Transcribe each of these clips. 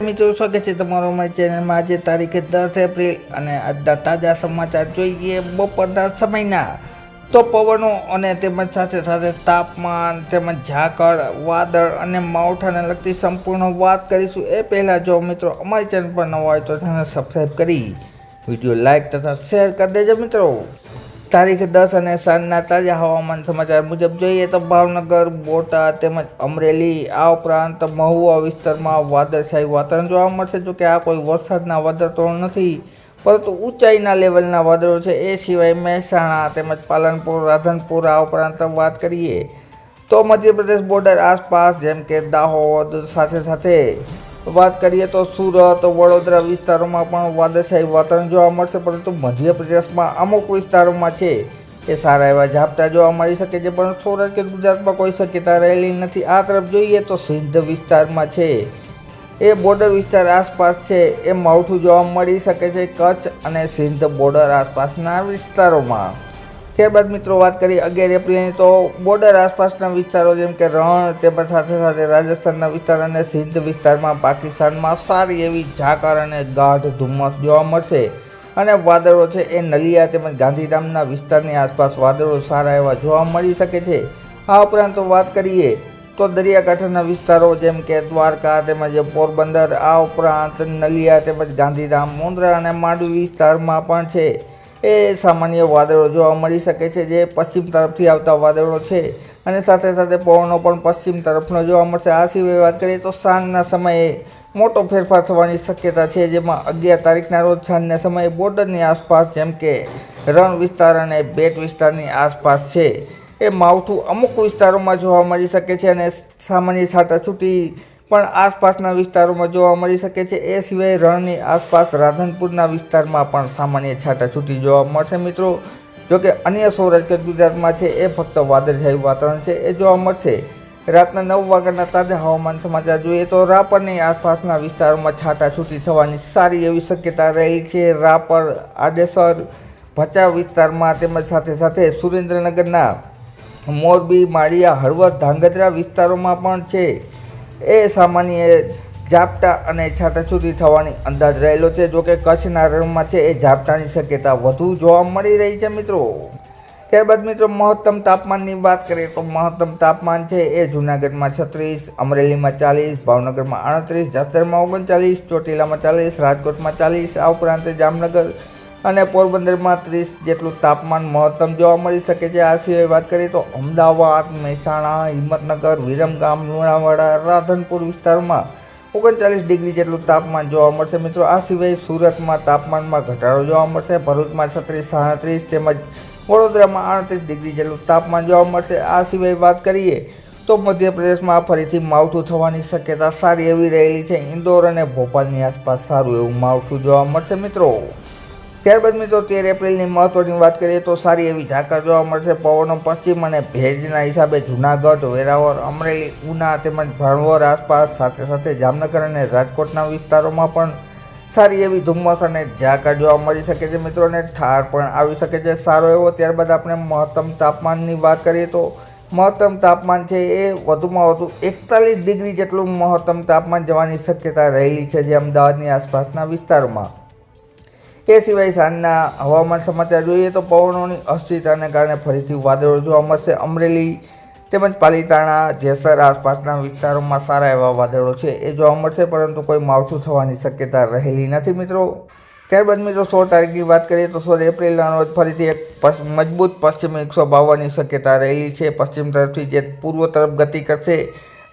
મિત્રો, સ્વાગત છે તમારો અમારી ચેનલમાં. આજે તારીખે દસ એપ્રિલ અને આજના તાજા સમાચાર જોઈએ બપોરના સમયના. તો પવનો અને તેમજ સાથે સાથે તાપમાન, તેમજ ઝાકળ, વાદળ અને માવઠાને લગતી સંપૂર્ણ વાત કરીશું. એ પહેલાં જો મિત્રો અમારી ચેનલ પર નવા હોય તો ચેનલ સબસ્ક્રાઈબ કરી, વીડિયો લાઈક તથા શેર કરી દેજો મિત્રો. તારીખ દસ અને સાંજના તાજા હવામાન સમાચાર મુજબ જોઈએ તો ભાવનગર, બોટાદ તેમજ અમરેલી આ ઉપરાંત મહુવા વિસ્તારમાં વાદળછાયું વાતાવરણ જોવા મળશે. જો કે આ કોઈ વરસાદના વાદળ તો નથી, પરંતુ ઊંચાઈના લેવલના વાદળો છે. એ સિવાય મહેસાણા તેમજ પાલનપુર, રાધનપુર આ ઉપરાંત વાત કરીએ તો મધ્યપ્રદેશ બોર્ડર આસપાસ જેમ કે દાહોદ સાથે સાથે વાત કરીએ તો સુરત, વડોદરા વિસ્તારોમાં પણ વાદળછાયું વાતાવરણ જોવા મળશે, પરંતુ મધ્યપ્રદેશમાં અમુક વિસ્તારોમાં છે એ સારા એવા ઝાપટા જોવા મળી શકે છે પણ સૌરાષ્ટ્ર કે ગુજરાતમાં કોઈ શક્યતા રહેલી નથી. આ તરફ જોઈએ તો સિંધ વિસ્તારમાં છે એ બોર્ડર વિસ્તાર આસપાસ છે એ માવઠું જોવા મળી શકે છે, કચ્છ અને સિંધ બોર્ડર આસપાસના વિસ્તારોમાં. ત્યારબાદ મિત્રો વાત કરીએ અગિયાર એપ્રિલની, તો બોર્ડર આસપાસના વિસ્તારો જેમ કે રણ, તેમજ સાથે સાથે રાજસ્થાનના વિસ્તાર અને સિંધ વિસ્તારમાં પાકિસ્તાનમાં સારી એવી ઝાકર અને ગાઢ ધુમ્મસ જોવા મળશે. અને વાદળો છે એ નલિયા તેમજ ગાંધીધામના વિસ્તારની આસપાસ વાદળો સારા એવા જોવા મળી શકે છે. આ ઉપરાંત વાત કરીએ, તો દરિયાકાંઠાના વિસ્તારો જેમ કે દ્વારકા તેમજ પોરબંદર, આ ઉપરાંત નલિયા તેમજ ગાંધીધામ, મુન્દ્રા અને માંડવી વિસ્તારમાં પણ છે. એ સામાન્ય વાદળો જોવા મળી શકે છે જે પશ્ચિમ તરફથી આવતા વાદળો છે. અને સાથે સાથે પવનો પણ પશ્ચિમ તરફનો જોવા મળશે. આ સિવાય વાત કરીએ તો સાંજના સમયે મોટો ફેરફાર થવાની શક્યતા છે, જેમાં અગિયાર તારીખના રોજ સાંજના સમયે બોર્ડરની આસપાસ જેમ કે રણ વિસ્તાર અને બેટ વિસ્તારની આસપાસ છે. એ માવઠું અમુક વિસ્તારોમાં જોવા મળી શકે છે અને સામાન્ય છાટાછૂટી પણ આસપાસના વિસ્તારોમાં જોવા મળી શકે છે. એ સિવાય રણની આસપાસ રાધનપુરના વિસ્તારમાં પણ સામાન્ય છાટાછૂટી જોવા મળશે મિત્રો. જોકે અન્ય સૌરાષ્ટ્ર ગુજરાતમાં છે એ ફક્ત વાદળછાયું વાતાવરણ છે. એ જોવા મળશે. રાતના નવ વાગ્યાના તાજા હવામાન સમાચાર જોઈએ તો રાપરની આસપાસના વિસ્તારોમાં છાટાછૂટી થવાની સારી એવી શક્યતા રહેલી છે. રાપર, આડેસર, ભચાઉ વિસ્તારમાં તેમજ સાથે સાથે સુરેન્દ્રનગરના મોરબી, માળિયા, હળવદ, ધાંગધ્રા વિસ્તારોમાં પણ છે. એ સામાન્ય ઝાપટા અને છાટાછૂટી થવાની અંદાજ રહેલો છે. જોકે કચ્છના રણમાં છે એ ઝાપટાની શક્યતા વધુ જોવા મળી રહી છે મિત્રો. ત્યારબાદ મિત્રો, મહત્તમ તાપમાનની વાત કરીએ તો મહત્તમ તાપમાન છે એ જૂનાગઢમાં છત્રીસ, અમરેલીમાં ચાલીસ, ભાવનગરમાં આડત્રીસ જાતરમાં ઓગણચાલીસ, ચોટીલામાં ચાલીસ, રાજકોટમાં ચાલીસ, આ ઉપરાંત જામનગર અને પોરબંદરમાં ત્રીસ જેટલું તાપમાન મહત્તમ જોવા મળી શકે છે. આ સિવાય વાત કરીએ તો અમદાવાદ, મહેસાણા, હિંમતનગર, વિરમગામ, લુણાવાડા, રાધનપુર વિસ્તારમાં ઓગણચાલીસ ડિગ્રી જેટલું તાપમાન જોવા મળશે. મિત્રો, આ સિવાય સુરતમાં તાપમાનમાં ઘટાડો જોવા મળશે. ભરૂચમાં છત્રીસ, સાડત્રીસ તેમજ વડોદરામાં આડત્રીસ ડિગ્રી જેટલું તાપમાન જોવા મળશે. આ સિવાય વાત કરીએ તો મધ્યપ્રદેશમાં ફરીથી માવઠું થવાની શક્યતા સારી એવી રહેલી છે. ઇન્દોર અને ભોપાલની આસપાસ સારું એવું માવઠું જોવા મળશે. મિત્રો ત્યારબાદ મિત્રો તેર એપ્રિલની મહત્વની વાત કરીએ તો સારી એવી ઝાકર જોવા મળશે. પવનો પશ્ચિમ અને ભેજના હિસાબે જૂનાગઢ, વેરાવળ, અમરેલી, ઉના તેમજ ભાણવર આસપાસ સાથે સાથે જામનગર અને રાજકોટના વિસ્તારોમાં પણ સારી એવી ધુમ્મસ અને ઝાકર જોવા મળી શકે છે મિત્રોને ઠાર પણ આવી શકે છે. સારો એવો ત્યારબાદ આપણે મહત્તમ તાપમાનની વાત કરીએ તો મહત્તમ તાપમાન છે એ વધુમાં વધુ એકતાલીસ ડિગ્રી જેટલું મહત્તમ તાપમાન જવાની શક્યતા રહેલી છે જે અમદાવાદની આસપાસના વિસ્તારોમાં. એ સિવાય સાંજના હવામાન સમાચાર જોઈએ તો પવનોની અસ્થિરતાને કારણે ફરીથી વાદળો જોવા મળશે. અમરેલી તેમજ પાલીતાણા, જેસર આસપાસના વિસ્તારોમાં સારા એવા વાદળો છે. એ જોવા મળશે, પરંતુ કોઈ માવઠું થવાની શક્યતા રહેલી નથી મિત્રો. ત્યારબાદ મિત્રો, સોળ તારીખની વાત કરીએ તો સોળ એપ્રિલના રોજ ફરીથી એક મજબૂત પશ્ચિમ એકસો બાવનની શક્યતા રહેલી છે. પશ્ચિમ તરફથી જે પૂર્વ તરફ ગતિ કરશે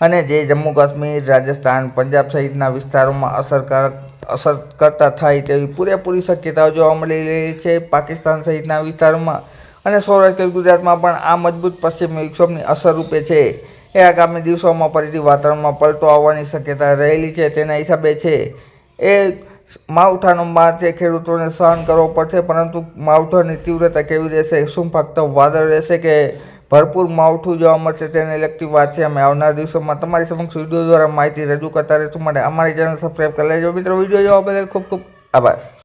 અને જે જમ્મુ કાશ્મીર, રાજસ્થાન, પંજાબ સહિતના વિસ્તારોમાં અસરકારક અસર કરતા થાય તેવી પૂરેપૂરી શક્યતાઓ જોવા મળી રહી છે પાકિસ્તાન સહિતના વિસ્તારોમાં. અને સૌરાષ્ટ્ર ગુજરાતમાં પણ આ મજબૂત પશ્ચિમ વિક્ષોભની અસર રૂપે છે. એ આગામી દિવસોમાં ફરીથી વાતાવરણમાં પલટો આવવાની શક્યતા રહેલી છે તેના હિસાબે છે. એ માવઠાનો માર છે, ખેડૂતોને સહન કરવો પડશે, પરંતુ માવઠાની તીવ્રતા કેવી રહેશે, શું ફક્ત વાદળ રહેશે કે ભરપૂર માવઠું જોવા મળશે તેને લગતી વાત છે. અમે આવનાર દિવસોમાં તમારી સમક્ષ વીડિયો દ્વારા માહિતી રજૂ કરતા રહીશું. માટે અમારી ચેનલ સબસ્ક્રાઈબ કરી લેજો. મિત્રો, વીડિયો જોવા બદલ ખૂબ ખૂબ આભાર.